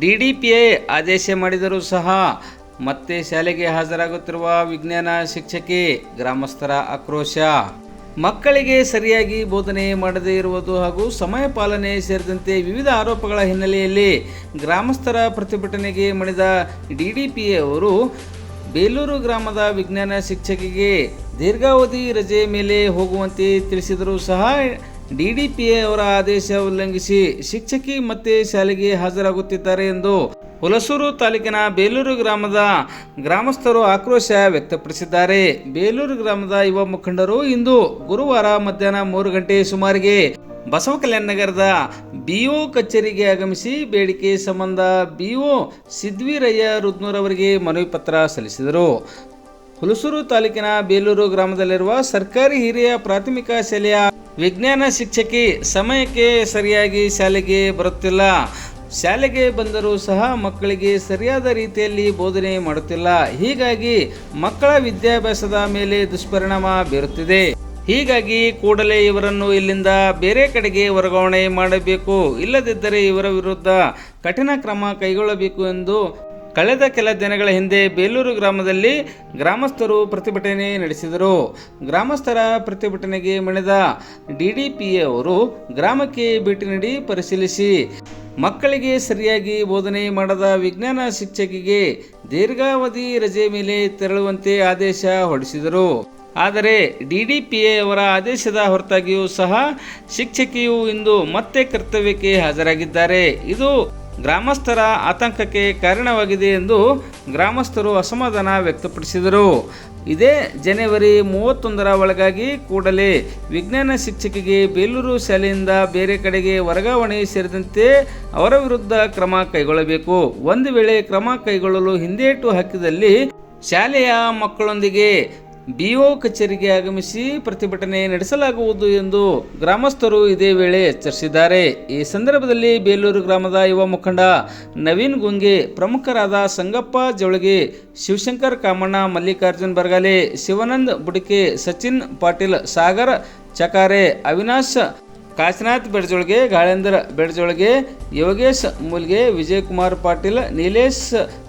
D D P I ಆದೇಶ ಮಾಡಿದರೂ ಸಹ ಮತ್ತೆ ಶಾಲೆಗೆ ಹಾಜರಾಗುತ್ತಿರುವ ವಿಜ್ಞಾನ ಶಿಕ್ಷಕಿ ಗ್ರಾಮಸ್ಥರ ಆಕ್ರೋಶ. ಮಕ್ಕಳಿಗೆ ಸರಿಯಾಗಿ ಬೋಧನೆ ಮಾಡದೇ ಇರುವುದು ಹಾಗೂ ಸಮಯ ಪಾಲನೆ ಸೇರಿದಂತೆ ವಿವಿಧ ಆರೋಪಗಳ ಹಿನ್ನೆಲೆಯಲ್ಲಿ ಗ್ರಾಮಸ್ಥರ ಪ್ರತಿಭಟನೆಗೆ ಮಣಿದ ಡಿ ಡಿ ಪಿ ಅವರು ಬೇಲೂರು ಗ್ರಾಮದ ವಿಜ್ಞಾನ ಶಿಕ್ಷಕಿಗೆ ದೀರ್ಘಾವಧಿ ರಜೆ ಮೇಲೆ ಹೋಗುವಂತೆ ತಿಳಿಸಿದರೂ ಸಹ ಡಿ ಡಿ ಅವರ ಆದೇಶ ಉಲ್ಲಂಘಿಸಿ ಶಿಕ್ಷಕಿ ಮತ್ತೆ ಶಾಲೆಗೆ ಹಾಜರಾಗುತ್ತಿದ್ದಾರೆ ಎಂದು ಹುಲಸೂರು ತಾಲೂಕಿನ ಬೇಲೂರು ಗ್ರಾಮದ ಗ್ರಾಮಸ್ಥರು ಆಕ್ರೋಶ ವ್ಯಕ್ತಪಡಿಸಿದ್ದಾರೆ. ಬೇಲೂರು ಗ್ರಾಮದ ಯುವ ಮುಖಂಡರು ಇಂದು ಗುರುವಾರ ಮಧ್ಯಾಹ್ನ ಮೂರು ಗಂಟೆ ಸುಮಾರಿಗೆ ಬಸವ ಕಲ್ಯಾಣ ನಗರದ ಬಿಒ ಕಚೇರಿಗೆ ಆಗಮಿಸಿ ಬೇಡಿಕೆ ಸಂಬಂಧ ಬಿಒ ಸಿದ್ವಿರಯ್ಯ ರುದ್ನೂರ್ ಅವರಿಗೆ ಮನವಿ ಪತ್ರ ಸಲ್ಲಿಸಿದರು. ಹುಲಸೂರು ತಾಲೂಕಿನ ಬೇಲೂರು ಗ್ರಾಮದಲ್ಲಿರುವ ಸರ್ಕಾರಿ ಹಿರಿಯ ಪ್ರಾಥಮಿಕ ಶಾಲೆಯ ವಿಜ್ಞಾನ ಶಿಕ್ಷಕಿ ಸಮಯಕ್ಕೆ ಸರಿಯಾಗಿ ಶಾಲೆಗೆ ಬರುತ್ತಿಲ್ಲ. ಶಾಲೆಗೆ ಬಂದರೂ ಸಹ ಮಕ್ಕಳಿಗೆ ಸರಿಯಾದ ರೀತಿಯಲ್ಲಿ ಬೋಧನೆ ಮಾಡುತ್ತಿಲ್ಲ. ಹೀಗಾಗಿ ಮಕ್ಕಳ ವಿದ್ಯಾಭ್ಯಾಸದ ಮೇಲೆ ದುಷ್ಪರಿಣಾಮ ಬೀರುತ್ತಿದೆ. ಹೀಗಾಗಿ ಕೂಡಲೇ ಇವರನ್ನು ಇಲ್ಲಿಂದ ಬೇರೆ ಕಡೆಗೆ ವರ್ಗಾವಣೆ ಮಾಡಬೇಕು. ಇಲ್ಲದಿದ್ದರೆ ಇವರ ವಿರುದ್ಧ ಕಠಿಣ ಕ್ರಮ ಕೈಗೊಳ್ಳಬೇಕು ಎಂದು ಕಳೆದ ಕೆಲ ದಿನಗಳ ಹಿಂದೆ ಬೇಲೂರು ಗ್ರಾಮದಲ್ಲಿ ಗ್ರಾಮಸ್ಥರು ಪ್ರತಿಭಟನೆ ನಡೆಸಿದರು. ಗ್ರಾಮಸ್ಥರ ಪ್ರತಿಭಟನೆಗೆ ಮಣಿದ ಡಿಡಿಪಿಎ ಅವರು ಗ್ರಾಮಕ್ಕೆ ಭೇಟಿ ನೀಡಿ ಪರಿಶೀಲಿಸಿ. ಮಕ್ಕಳಿಗೆ ಸರಿಯಾಗಿ ಬೋಧನೆ ಮಾಡದ ವಿಜ್ಞಾನ ಶಿಕ್ಷಕಿಗೆ ದೀರ್ಘಾವಧಿ ರಜೆ ಮೇಲೆ ತೆರಳುವಂತೆ ಆದೇಶ ಹೊರಡಿಸಿದರು. ಆದರೆ ಡಿಡಿಪಿಎ ಅವರ ಆದೇಶದ ಹೊರತಾಗಿಯೂ ಸಹ ಶಿಕ್ಷಕಿಯು ಇಂದು ಮತ್ತೆ ಕರ್ತವ್ಯಕ್ಕೆ ಹಾಜರಾಗಿದ್ದಾರೆ. ಇದು ಗ್ರಾಮಸ್ಥರ ಆತಂಕಕ್ಕೆ ಕಾರಣವಾಗಿದೆ ಎಂದು ಗ್ರಾಮಸ್ಥರು ಅಸಮಾಧಾನ ವ್ಯಕ್ತಪಡಿಸಿದರು. ಇದೇ ಜನವರಿ ಮೂವತ್ತೊಂದರ ಒಳಗಾಗಿ ಕೂಡಲೇ ವಿಜ್ಞಾನ ಶಿಕ್ಷಕಿಗೆ ಬೇಲೂರು ಶಾಲೆಯಿಂದ ಬೇರೆ ಕಡೆಗೆ ವರ್ಗಾವಣೆ ಸೇರಿದಂತೆ ಅವರ ವಿರುದ್ಧ ಕ್ರಮ ಕೈಗೊಳ್ಳಬೇಕು. ಒಂದು ವೇಳೆ ಕ್ರಮ ಕೈಗೊಳ್ಳಲು ಹಿಂದೇಟು ಹಾಕಿದಲ್ಲಿ ಶಾಲೆಯ ಮಕ್ಕಳೊಂದಿಗೆ ಬಿಒ ಕಚೇರಿಗೆ ಆಗಮಿಸಿ ಪ್ರತಿಭಟನೆ ನಡೆಸಲಾಗುವುದು ಎಂದು ಗ್ರಾಮಸ್ಥರು ಇದೇ ವೇಳೆ ಎಚ್ಚರಿಸಿದ್ದಾರೆ. ಈ ಸಂದರ್ಭದಲ್ಲಿ ಬೇಲೂರು ಗ್ರಾಮದ ಯುವ ಮುಖಂಡ ನವೀನ್ ಗುಂಗೆ, ಪ್ರಮುಖರಾದ ಸಂಗಪ್ಪ ಜವಳಗಿ, ಶಿವಶಂಕರ್ ಕಾಮಣ್ಣ, ಮಲ್ಲಿಕಾರ್ಜುನ್ ಬರ್ಗಾಲೆ, ಶಿವಾನಂದ್ ಬುಡಿಕೆ, ಸಚಿನ್ ಪಾಟೀಲ್, ಸಾಗರ್ ಚಕಾರೆ, ಅವಿನಾಶ್ ಕಾಶಿನಾಥ್ ಬೆಡ್ಜೊಳಗೆ, ಗಾಳೇಂದ್ರ ಬೆಡ್ಜೊಳಗೆ, ಯೋಗೇಶ್ ಮೂಲ್ಗೆ, ವಿಜಯಕುಮಾರ್ ಪಾಟೀಲ್, ನೀಲೇಶ್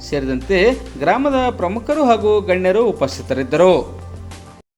ಸೇರಿದಂತೆ ಗ್ರಾಮದ ಪ್ರಮುಖರು ಹಾಗೂ ಗಣ್ಯರು ಉಪಸ್ಥಿತರಿದ್ದರು.